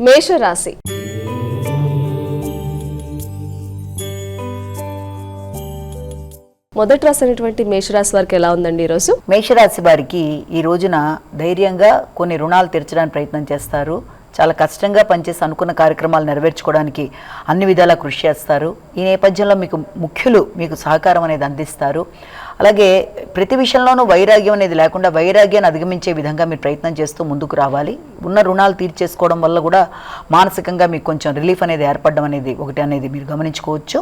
మేషరాశి. మొదటి రాశి అనేటువంటి మేషరాశి వారికి ఎలా ఉందండి ఈరోజు? మేషరాశి వారికి ఈ రోజున ధైర్యంగా కొన్ని రుణాలు తీర్చడానికి ప్రయత్నం చేస్తారు. చాలా కష్టంగా పనిచేసి అనుకున్న కార్యక్రమాలు నెరవేర్చుకోవడానికి అన్ని విధాలా కృషి చేస్తారు. ఈ నేపథ్యంలో మీకు ముఖ్యులు మీకు సహకారం అనేది అందిస్తారు. అలాగే ప్రతి విషయంలోనూ వైరాగ్యం అనేది లేకుండా వైరాగ్యాన్ని అధిగమించే విధంగా మీరు ప్రయత్నం చేస్తూ ముందుకు రావాలి. ఉన్న రుణాలు తీర్చేసుకోవడం వల్ల కూడా మానసికంగా మీకు కొంచెం రిలీఫ్ అనేది ఏర్పడడం అనేది ఒకటి అనేది మీరు గమనించుకోవచ్చు.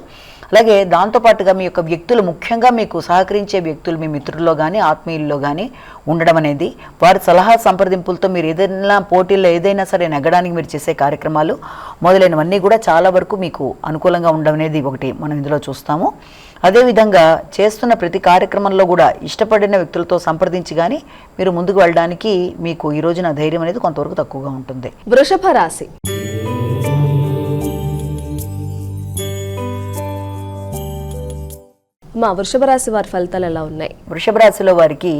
అలాగే దాంతోపాటుగా మీ యొక్క వ్యక్తులు ముఖ్యంగా మీకు సహకరించే వ్యక్తులు మీ మిత్రుల్లో కానీ ఆత్మీయుల్లో కానీ ఉండడం అనేది వారి సలహా సంప్రదింపులతో మీరు ఏదైనా పోటీల్లో ఏదైనా సరే నెగ్గడానికి మీరు చేసే కార్యక్రమాలు మొదలైనవన్నీ కూడా చాలా వరకు మీకు అనుకూలంగా ఉండడం అనేది ఒకటి మనం ఇందులో చూస్తాము. అదేవిధంగా చేస్తున్న ప్రతి కార్యక్రమంలో కూడా ఇష్టపడిన వ్యక్తులతో సంప్రదించి కానీ మీరు ముందుకు వెళ్ళడానికి మీకు ఈ రోజున ధైర్యం అనేది కొంతవరకు తక్కువగా ఉంటుంది. వృషభ రాశి. మా వృషభ రాశి వారి ఫలితాలు ఎలా ఉన్నాయి? వృషభ రాశిలో వారికి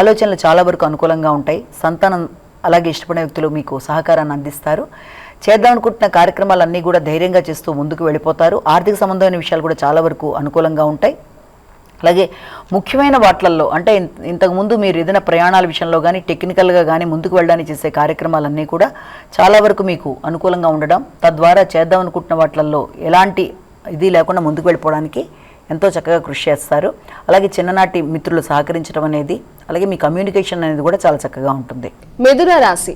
ఆలోచనలు చాలా వరకు అనుకూలంగా ఉంటాయి. సంతానం అలాగే ఇష్టపడే వ్యక్తులు మీకు సహకారాన్ని అందిస్తారు. చేద్దాం అనుకుంటున్న కార్యక్రమాలన్నీ కూడా ధైర్యంగా చేస్తూ ముందుకు వెళ్ళిపోతారు. ఆర్థిక సంబంధమైన విషయాలు కూడా చాలా వరకు అనుకూలంగా ఉంటాయి. అలాగే ముఖ్యమైన వాట్లల్లో అంటే ఇంతకుముందు మీరు ఏదైనా ప్రయాణాల విషయంలో కానీ టెక్నికల్గా కానీ ముందుకు వెళ్ళడానికి చేసే కార్యక్రమాలన్నీ కూడా చాలా వరకు మీకు అనుకూలంగా ఉండడం తద్వారా చేద్దాం అనుకుంటున్న వాట్లల్లో ఎలాంటి ఇది లేకుండా ముందుకు వెళ్ళిపోవడానికి ఎంతో చక్కగా కృషి చేస్తారు. అలాగే చిన్ననాటి మిత్రులు సహకరించడం అనేది అలాగే మీ కమ్యూనికేషన్ అనేది కూడా చాలా చక్కగా ఉంటుంది. మిథున రాశి.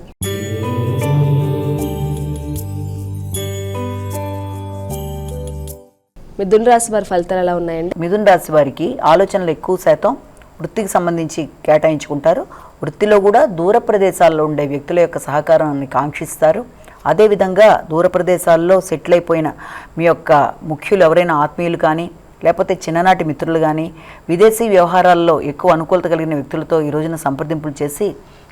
మిథున రాశి వారి ఫలితాలు ఎలా ఉన్నాయండి? మిథున రాశి వారికి ఆలోచనలు ఎక్కువ శాతం వృత్తికి సంబంధించి కేటాయించుకుంటారు. వృత్తిలో కూడా దూర ప్రదేశాల్లో ఉండే వ్యక్తుల యొక్క సహకారాన్ని కాంక్షిస్తారు. అదేవిధంగా దూర ప్రదేశాల్లో సెటిల్ అయిపోయిన మీ యొక్క ముఖ్యులు ఎవరైనా ఆత్మీయులు కానీ లేకపోతే చిన్ననాటి మిత్రులు కానీ విదేశీ వ్యవహారాల్లో ఎక్కువ అనుకూలత కలిగిన వ్యక్తులతో ఈ రోజున సంప్రదింపులు చేసి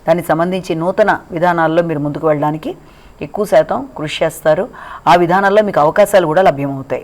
దానికి సంబంధించి నూతన విధానాల్లో మీరు ముందుకు వెళ్ళడానికి ఎక్కువ శాతం కృషి చేస్తారు. ఆ విధానాల్లో మీకు అవకాశాలు కూడా లభ్యమవుతాయి.